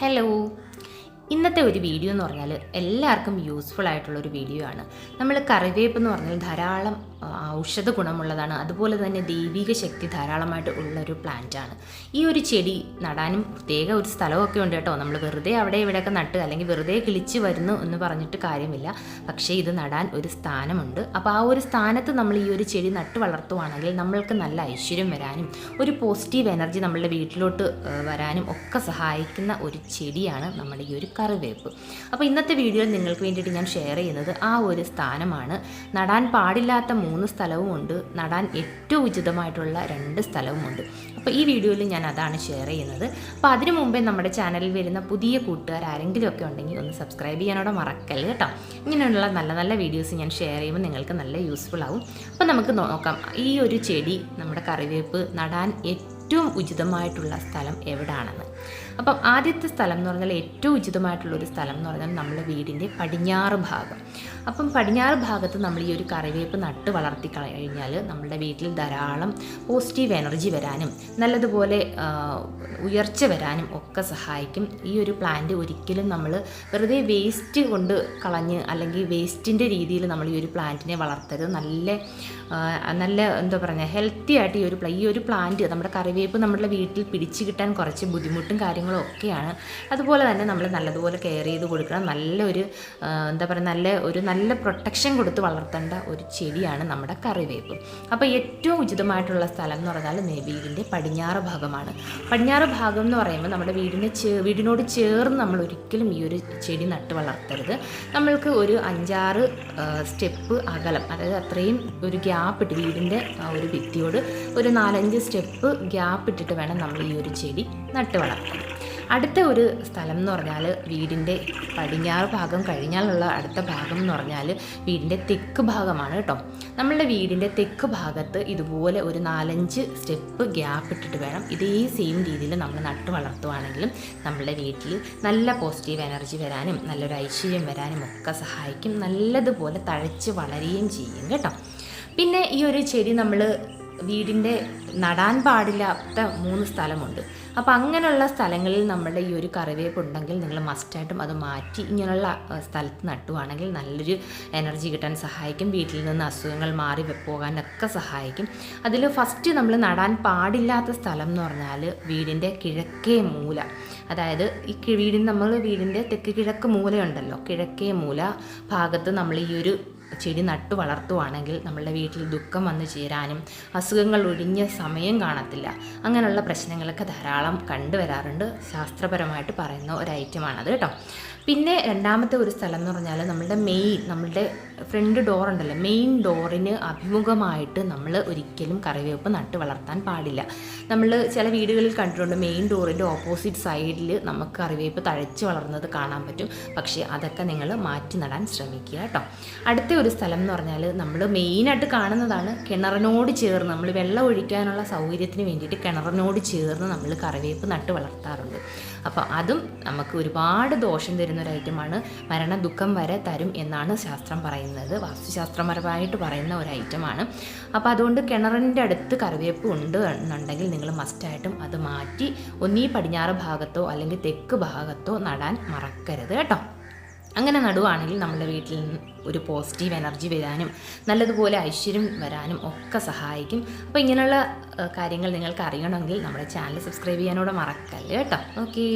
Hello ഇന്നത്തെ ഒരു video എന്ന് പറഞ്ഞാൽ എല്ലാവർക്കും യൂസ്ഫുൾ ആയിട്ടുള്ള ഒരു വീഡിയോ ആണ്. നമ്മൾ കറിവേപ്പ് എന്ന് പറഞ്ഞാൽ ധാരാളം ഔഷധ ഗുണമുള്ളതാണ്. അതുപോലെ തന്നെ ദൈവിക ശക്തി ധാരാളമായിട്ട് ഉള്ള ഒരു പ്ലാന്റാണ് ഈ ഒരു ചെടി നടാനും പ്രത്യേക ഒരു സ്ഥലമൊക്കെ ഉണ്ട് കേട്ടോ. നമ്മൾ വെറുതെ അവിടെ ഇവിടെയൊക്കെ നട്ട് അല്ലെങ്കിൽ വെറുതെ കിളിച്ച് വരുന്നു എന്ന് പറഞ്ഞിട്ട് കാര്യമില്ല. പക്ഷേ ഇത് നടാൻ ഒരു സ്ഥാനമുണ്ട്. അപ്പോൾ ആ ഒരു സ്ഥാനത്ത് നമ്മൾ ഈ ഒരു ചെടി നട്ട് വളർത്തുവാണെങ്കിൽ നമ്മൾക്ക് നല്ല ഐശ്വര്യം വരാനും ഒരു പോസിറ്റീവ് എനർജി നമ്മളുടെ വീട്ടിലോട്ട് വരാനും ഒക്കെ സഹായിക്കുന്ന ഒരു ചെടിയാണ് നമ്മുടെ ഈ ഒരു കറിവേപ്പ്. അപ്പോൾ ഇന്നത്തെ വീഡിയോയിൽ നിങ്ങൾക്ക് വേണ്ടിയിട്ട് ഞാൻ ഷെയർ ചെയ്യുന്നത് ആ ഒരു സ്ഥാനമാണ്. നടാൻ പാടില്ലാത്ത മൂന്ന് സ്ഥലവുമുണ്ട്. നടാൻ ഏറ്റവും ഉചിതമായിട്ടുള്ള രണ്ട് സ്ഥലവുമുണ്ട്. അപ്പോൾ ഈ വീഡിയോയിൽ ഞാൻ അതാണ് ഷെയർ ചെയ്യുന്നത്. അപ്പോൾ അതിനു മുമ്പേ നമ്മുടെ ചാനലിൽ വരുന്ന പുതിയ കൂട്ടുകാർ ആരെങ്കിലും ഒക്കെ ഉണ്ടെങ്കിൽ ഒന്ന് സബ്സ്ക്രൈബ് ചെയ്യാനോടെ മറക്കല്ലേ കേട്ടോ. ഇങ്ങനെയുള്ള നല്ല നല്ല വീഡിയോസ് ഞാൻ ഷെയർ ചെയ്യുമ്പോൾ നിങ്ങൾക്ക് നല്ല യൂസ്ഫുൾ ആവും. അപ്പോൾ നമുക്ക് നോക്കാം. ഈ ഒരു ചെടി നമ്മുടെ കറിവേപ്പ് നടാൻ ഏറ്റവും ഉചിതമായിട്ടുള്ള സ്ഥലം എവിടാണെന്ന്. അപ്പം ആദ്യത്തെ സ്ഥലം എന്ന് പറഞ്ഞാൽ ഏറ്റവും ഉചിതമായിട്ടുള്ളൊരു സ്ഥലം എന്ന് പറഞ്ഞാൽ നമ്മുടെ വീടിന്റെ പടിഞ്ഞാറ് ഭാഗം. അപ്പം പടിഞ്ഞാറ് ഭാഗത്ത് നമ്മൾ ഈ ഒരു കറിവേപ്പ് നട്ട് വളർത്തി കഴിഞ്ഞാൽ നമ്മുടെ വീട്ടിൽ ധാരാളം പോസിറ്റീവ് എനർജി വരാനും നല്ലതുപോലെ ഉയർച്ച വരാനും ഒക്കെ സഹായിക്കും. ഈ ഒരു പ്ലാന്റ് ഒരിക്കലും നമ്മൾ വെറുതെ വേസ്റ്റ് കൊണ്ട് കളഞ്ഞ് അല്ലെങ്കിൽ വേസ്റ്റിന്റെ രീതിയിൽ നമ്മൾ ഈ ഒരു പ്ലാന്റിനെ വളർത്തരുത്. നല്ല നല്ല എന്താ പറയുക ഹെൽത്തി ആയിട്ട് ഈ ഒരു ഈ ഒരു പ്ലാന്റ് നമ്മുടെ കറിവേപ്പ് നമ്മുടെ വീട്ടിൽ പിടിച്ചു കിട്ടാൻ കുറച്ച് ബുദ്ധിമുട്ടും കാര്യങ്ങളും ഒക്കെയാണ് അതുപോലെ തന്നെ നമ്മൾ നല്ലതുപോലെ കെയർ ചെയ്ത് കൊടുക്കണം. നല്ലൊരു എന്താ പറയുക നല്ല ഒരു നല്ല പ്രൊട്ടക്ഷൻ കൊടുത്ത് വളർത്തേണ്ട ഒരു ചെടിയാണ് നമ്മുടെ കറിവേപ്പ്. അപ്പോൾ ഏറ്റവും ഉചിതമായിട്ടുള്ള സ്ഥലം എന്ന് പറഞ്ഞാൽ നെബീലിന്റെ പടിഞ്ഞാറ് ഭാഗമാണ്. പടിഞ്ഞാറ് ഭാഗം എന്ന് പറയുമ്പോൾ നമ്മുടെ വീടിന് ചേ വീടിനോട് ചേർന്ന് നമ്മൾ ഒരിക്കലും ഈ ഒരു ചെടി നട്ട് വളർത്തരുത്. നമ്മൾക്ക് ഒരു അഞ്ചാറ് സ്റ്റെപ്പ് അകലം അതായത് അത്രയും ഒരു ഗ്യാപ്പ് ഇട്ട് വീടിന്റെ ഒരു ഭിത്തിയോട് ഒരു നാലഞ്ച് സ്റ്റെപ്പ് ഗ്യാപ്പ് ഇട്ടിട്ട് വേണം നമ്മൾ ഈ ഒരു ചെടി നട്ട് വളർത്താൻ. അടുത്ത ഒരു സ്ഥലം എന്ന് പറഞ്ഞാൽ വീടിന്റെ പടിഞ്ഞാറ് ഭാഗം കഴിഞ്ഞാലുള്ള അടുത്ത ഭാഗം എന്ന് പറഞ്ഞാൽ വീടിന്റെ തെക്ക് ഭാഗമാണ് കേട്ടോ. നമ്മളുടെ വീടിന്റെ തെക്ക് ഭാഗത്ത് ഇതുപോലെ ഒരു നാലഞ്ച് സ്റ്റെപ്പ് ഗ്യാപ്പ് ഇട്ടിട്ട് വേണം ഇതേ സെയിം രീതിയിൽ നമ്മൾ നട്ട് വളർത്തുവാണെങ്കിലും നമ്മളുടെ വീട്ടിൽ നല്ല പോസിറ്റീവ് എനർജി വരാനും നല്ലൊരു ഐശ്വര്യം വരാനും ഒക്കെ സഹായിക്കും. നല്ലതുപോലെ തഴച്ച് വളരുകയും ചെയ്യും കേട്ടോ. പിന്നെ ഈ ഒരു ചെടി നമ്മൾ വീടിന്റെ നടാൻ പാടില്ലാത്ത മൂന്ന് സ്ഥലമുണ്ട്. അപ്പോൾ അങ്ങനെയുള്ള സ്ഥലങ്ങളിൽ നമ്മുടെ ഈ ഒരു കറിവേപ്പ് ഉണ്ടെങ്കിൽ നിങ്ങൾ മസ്റ്റായിട്ടും അത് മാറ്റി ഇങ്ങനെയുള്ള സ്ഥലത്ത് നട്ടുവാണെങ്കിൽ നല്ലൊരു എനർജി കിട്ടാൻ സഹായിക്കും. വീട്ടിൽ നിന്ന് അസുഖങ്ങൾ മാറി പോകാനൊക്കെ സഹായിക്കും. അതിൽ ഫസ്റ്റ് നമ്മൾ നടാൻ പാടില്ലാത്ത സ്ഥലം എന്ന് പറഞ്ഞാൽ വീടിന്റെ കിഴക്കേ മൂല. അതായത് ഈ വീടിന് നമ്മൾ വീടിന്റെ തെക്ക് കിഴക്ക് മൂലയുണ്ടല്ലോ. കിഴക്കേ മൂല ഭാഗത്ത് നമ്മൾ ഈ ഒരു ചെടി നട്ടു വളർത്തുവാണെങ്കിൽ നമ്മളുടെ വീട്ടിൽ ദുഃഖം വന്നു ചേരാനും അസുഖങ്ങൾ ഒഴിഞ്ഞ സമയം കാണത്തില്ല. അങ്ങനെയുള്ള പ്രശ്നങ്ങളൊക്കെ ധാരാളം കണ്ടുവരാറുണ്ട്. ശാസ്ത്രപരമായിട്ട് പറയുന്ന ഒരു ഐറ്റമാണത് കേട്ടോ. പിന്നെ രണ്ടാമത്തെ ഒരു സ്ഥലം എന്ന് പറഞ്ഞാൽ നമ്മളുടെ മെയിൻ നമ്മളുടെ ഫ്രണ്ട് ഡോർ ഉണ്ടല്ലോ. മെയിൻ ഡോറിന് അഭിമുഖമായിട്ട് നമ്മൾ ഒരിക്കലും കറിവേപ്പ് നട്ട് വളർത്താൻ പാടില്ല. നമ്മൾ ചില വീടുകളിൽ കണ്ടിട്ടുണ്ട് മെയിൻ ഡോറിന്റെ ഓപ്പോസിറ്റ് സൈഡിൽ നമുക്ക് കറിവേപ്പ് തഴച്ച് വളർന്നത് കാണാൻ പറ്റും. പക്ഷേ അതൊക്കെ നിങ്ങൾ മാറ്റി നടാൻ ശ്രമിക്കുക കേട്ടോ. അടുത്ത ഒരു സ്ഥലം എന്ന് പറഞ്ഞാൽ നമ്മൾ മെയിനായിട്ട് കാണുന്നതാണ് കിണറിനോട് ചേർന്ന് നമ്മൾ വെള്ളം ഒഴിക്കാനുള്ള സൗകര്യത്തിന് വേണ്ടിയിട്ട് കിണറിനോട് ചേർന്ന് നമ്മൾ കറിവേപ്പ് നട്ട് വളർത്താറുണ്ട്. അപ്പോൾ അതും നമുക്ക് ഒരുപാട് ദോഷം തരുന്ന ഒരു ഐറ്റമാണ് മരണ ദുഃഖം വരെ തരും എന്നാണ് ശാസ്ത്രം പറയുന്നത്. വാസ്തുശാസ്ത്രപരമായിട്ട് പറയുന്ന ഒരു ഐറ്റമാണ് അപ്പോൾ അതുകൊണ്ട് കിണറിന്റെ അടുത്ത് കറിവേപ്പ് ഉണ്ട് എന്നുണ്ടെങ്കിൽ നിങ്ങൾ മസ്റ്റായിട്ടും അത് മാറ്റി ഒന്നീ പടിഞ്ഞാറ് ഭാഗത്തോ അല്ലെങ്കിൽ തെക്ക് ഭാഗത്തോ നടാൻ മറക്കരുത് കേട്ടോ. അങ്ങനെ നടുവാണെങ്കിൽ നമ്മുടെ വീട്ടിൽ നിന്ന് ഒരു പോസിറ്റീവ് എനർജി വരാനും നല്ലതുപോലെ ഐശ്വര്യം വരാനും ഒക്കെ സഹായിക്കും. അപ്പോൾ ഇങ്ങനെയുള്ള കാര്യങ്ങൾ നിങ്ങൾക്ക് അറിയണമെങ്കിൽ നമ്മുടെ ചാനൽ സബ്സ്ക്രൈബ് ചെയ്യാനോട് മറക്കല്ലേ കേട്ടോ. ഓക്കേ